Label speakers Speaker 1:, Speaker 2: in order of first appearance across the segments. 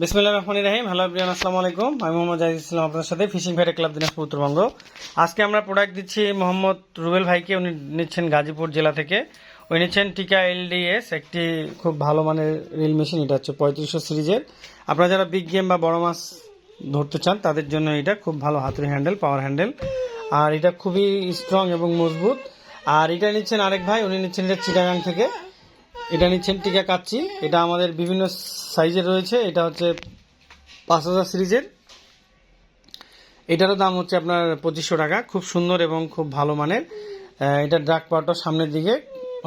Speaker 1: বিসমিল্লাহ রহমান রাহিম হ্যালো প্রিয়ান আসসালামু আলাইকুম। আমি মোহাম্মদ জাহিদ ইসলাম আপনার সাথে ফিশিং ফেয়ারে ক্লাব দিনাজপুর উত্তরবঙ্গ। আজকে আমরা প্রোডাক্ট দিচ্ছি মোহাম্মদ রুবেল ভাইকে। উনি নিচ্ছেন গাজীপুর জেলা থেকে। উনি নিচ্ছেন টিকা এলডিএস, একটি খুব ভালো মানের রিল মেশিন। এটা হচ্ছে পঁয়ত্রিশশো সিরিজের। আপনারা যারা বিগ গেম বা বড় মাছ ধরতে চান, তাদের জন্য এটা খুব ভালো হাতুড়ি হ্যান্ডেল পাওয়ার হ্যান্ডেল আর এটা খুবই স্ট্রং এবং মজবুত। আর এটা নিচ্ছেন আরেক ভাই, উনি নিচ্ছেন এটা চিটাগাং থেকে। এটা নিচ্ছেন টিকা কাচ্ছি এটা আমাদের বিভিন্ন সাইজের রয়েছে। এটা হচ্ছে পাঁচ হাজার সিরিজের। এটারও দাম হচ্ছে আপনার পঁচিশশো টাকা। খুব সুন্দর এবং খুব ভালো মানের। এটা ড্রাগ পাওয়ারটা সামনের দিকে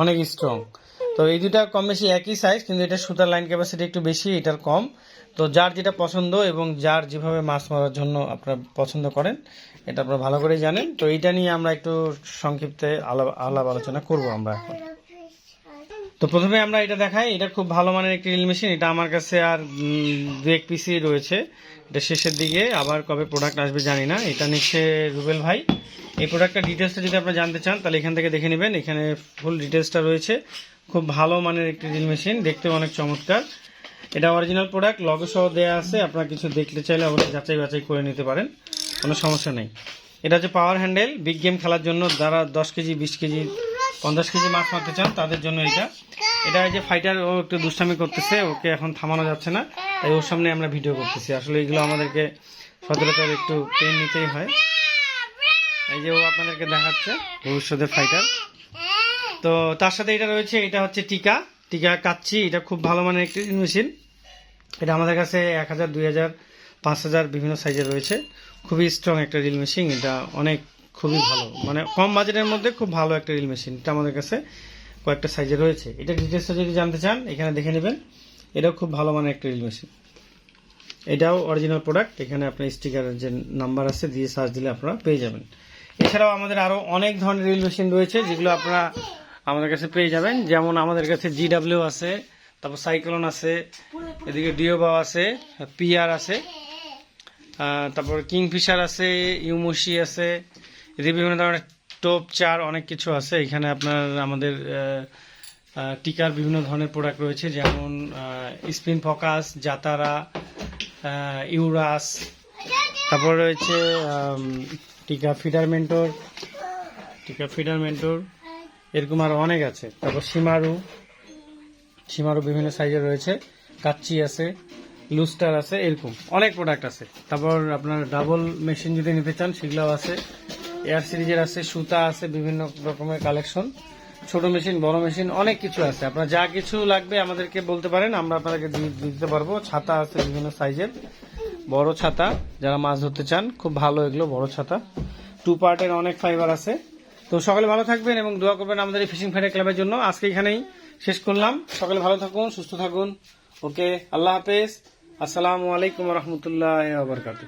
Speaker 1: অনেক স্ট্রং তো এই দুটা কম বেশি একই সাইজ কিন্তু এটা সুতার লাইন ক্যাপাসিটি একটু বেশি, এটার কম। তো যার যেটা পছন্দ এবং যার যেভাবে মাছ মারার জন্য আপনারা পছন্দ করেন, এটা আপনারা ভালো করেই জানেন। তো এইটা নিয়ে আমরা একটু সংক্ষিপ্তে আলাপ আলাপ আলোচনা করব আমরা এখন। তো প্রথমে আমরা এটা দেখাই। এটা খুব ভালো মানের একটি রিল মেশিন এটা আমার কাছে আর দু এক পিসি রয়েছে। এটা শেষের দিকে আবার কবে প্রোডাক্ট আসবে জানি না। এটা নিচ্ছে রুবেল ভাই। এই প্রোডাক্টটা ডিটেলসটা যদি আপনারা জানতে চান, তাহলে এখান থেকে দেখে নেবেন। এখানে ফুল ডিটেলসটা রয়েছে। খুব ভালো মানের একটি রিল মেশিন দেখতে অনেক চমৎকার। এটা অরিজিনাল প্রোডাক্ট লগ সহ দেওয়া আছে। আপনারা কিছু দেখতে চাইলে অবশ্যই যাচাই বাছাই করে নিতে পারেন। কোনো সমস্যা নেই। এটা হচ্ছে পাওয়ার হ্যান্ডেল বিগ গেম খেলার জন্য যারা দশ কেজি, বিশ কেজি পঞ্চাশ কেজি মাছ মারতে চান, তাদের জন্য এটা এটা যে ফাইটার ও একটু দুষ্টামি করতেছে, ওকে এখন থামানো যাচ্ছে না। তাই ওর সামনে আমরা ভিডিও করতেছি। আসলে এগুলো আমাদেরকে সচরাচর একটু পেন নিতেই হয়। এই যে ও আপনাদেরকে দেখাচ্ছে ভবিষ্যতের ফাইটার তো তার সাথে এটা রয়েছে, এটা হচ্ছে টিকা। টিকা কাচ্ছি এটা খুব ভালো মানের একটি মেশিন। এটা আমাদের কাছে এক হাজার, দুই হাজার, পাঁচ হাজার বিভিন্ন সাইজের রয়েছে। খুবই স্ট্রং একটা রিল মেশিন এটা অনেক খুবই ভালো। মানে কম বাজেটের মধ্যে খুব ভালো একটা রিল মেশিন। এটা আমাদের কাছে কয়েকটা সাইজে রয়েছে। এটা ডিটেলসটা যদি জানতে চান, এখানে দেখে নেবেন। এটাও খুব ভালো মানের একটা রিল মেশিন। এটাও অরিজিনাল প্রোডাক্ট এখানে আপনার স্টিকারের যে নাম্বার আছে, দিয়ে সার্চ দিলে আপনারা পেয়ে যাবেন। এছাড়াও আমাদের আরও অনেক ধরনের রিল মেশিন রয়েছে, যেগুলো আপনারা আমাদের কাছে পেয়ে যাবেন। যেমন আমাদের কাছে জিডাব্লিউ আছে, তারপর সাইক্লোন আছে, এদিকে ডিওবাও আছে পিআর আছে তারপর কিংফিশার আছে ইউমোশি আছে বিভিন্ন ধরনের টোপ, চার, অনেক কিছু আছে। এখানে আপনার, আমাদের টিকার বিভিন্ন ধরনের প্রোডাক্ট রয়েছে, যেমন স্পিন ফোকাস জাতারা ইউরাস, তারপর রয়েছে টিকা ফিডার মেন্টর, টিকা ফিডার মেন্টর, এরকম আরও অনেক আছে। তারপর সীমারু সীমারু বিভিন্ন সাইজের রয়েছে, কাচ্চি আছে, লুস্টার আছে, এরকম অনেক প্রোডাক্ট আছে। তারপর আপনার ডাবল মেশিন যদি নিতে চান, সেগুলোও আছে। এয়ার সিরিজের আছে, সুতা আছে, বিভিন্ন রকমের কালেকশন ছোট মেশিন বড় মেশিন অনেক কিছু আছে। আপনার যা কিছু লাগবে আমাদেরকে বলতে পারেন, আমরা আপনাদেরকে দিয়ে দিতে পারব। ছাতা আছে বিভিন্ন সাইজের বড় ছাতা, যারা মাছ ধরতে চান, খুব ভালো এগুলো, বড় ছাতা। টু পার্টের অনেক ফাইবার আছে। তো সকালে ভালো থাকবেন এবং দোয়া করবেন আমাদের এই ফিশিং ফ্রাইডে ক্লাবের জন্য। আজকে এখানেই শেষ করলাম। সকালে ভালো থাকুন, সুস্থ থাকুন। ওকে, আল্লাহ হাফেজ। আসসালামু আলাইকুম রহমতুল্লাহ বারকাতু